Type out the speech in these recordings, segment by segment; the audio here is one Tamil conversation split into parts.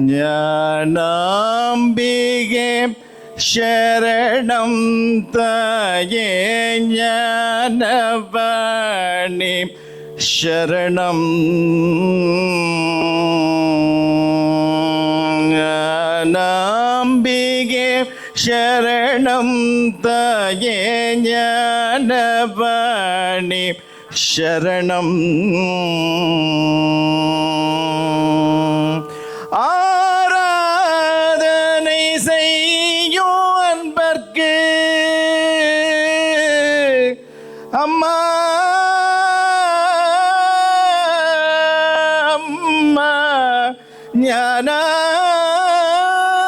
ജ്ഞാനാംബികെ ശരണം തയേ ജ്ഞാനവാണി. ശരണം. ജ്ഞാനാംബികെ ശരണം തയേ ജ്ഞാനവാണി. ശരണം.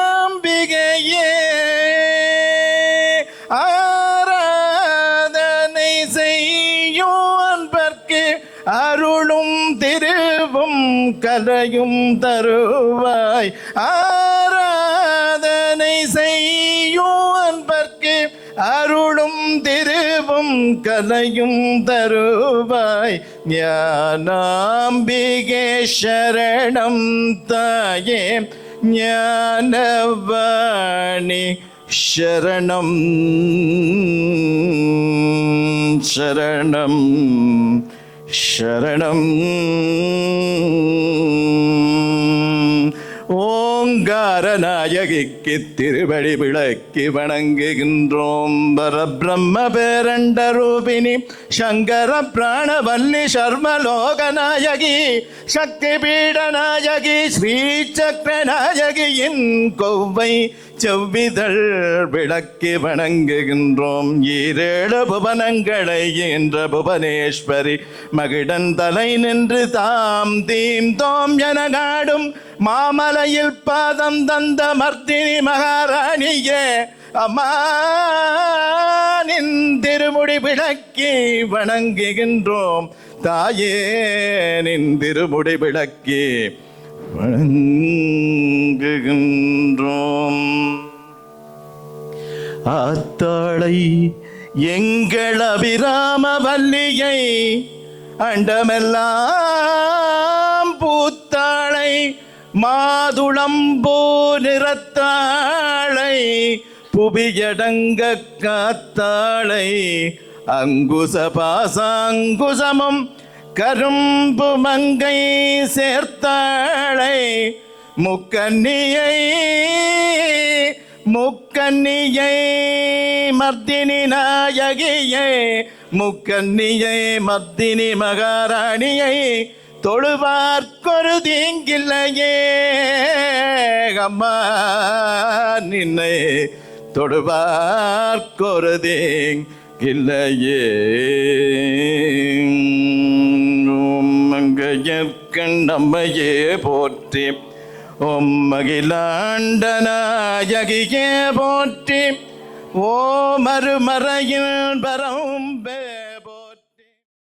ஞானாம்பிகையே ஆராதனை செய்யும் அன்பர்க்கு அருளும் திருவும் கலையும் தருவாய். ஆராதனை செய்யும் திருவும் கலையும் தருவாய் ஞானாம்பிகே சரணம் தாயே ஞானவாணி சரணம் சரணம் சரணம் திருவடி விளக்கி வணங்குகின்றோம். பரபிரம்ம பேரண்ட ரூபிணி சங்கர பிராணவல்லி சர்மலோக நாயகி சக்தி பீட நாயகி ஸ்ரீ சக்கர நாயகியின் கொவ்வை செவ்விதழ் விளக்கி வணங்குகின்றோம். ஈரேழு புவனங்களை என்ற புவனேஸ்வரி மகிடன் தலை நின்று தாம் தீம் தோம் என நாடும் மாமலையில் பாதம் தந்த மர்த்தினி மகாராணியே. அம்மா நின் திருமுடி விளக்கி வணங்குகின்றோம். தாயே நின் திருமுடி விளக்கி வணங்குகின்றோம். ஆத்தாளை எங்கள் அபிராம வல்லியை அண்டமெல்லாம் பூத்தாளை மாதுளம்பூ நிறத்தாளை புவியடங்க காத்தாளை அங்குச பாசாங்குசமும் கரும்பு மங்கை சேர்த்தாளை முக்கண்ணியை முக்கண்ணியை மர்தினி நாயகியை முக்கண்ணியை மர்தினி மகாராணியை தொழுவார்க்கொரு தீங்கில்லையே அம்மா நின்னை தொடுவார்க்கொரு தீங்கில்லையே மங்கையற்கண்ணம்மையே போற்றி ஓம் மகிழாண்டனாயகியே போற்றி ஓ மறுமறையில் பரம்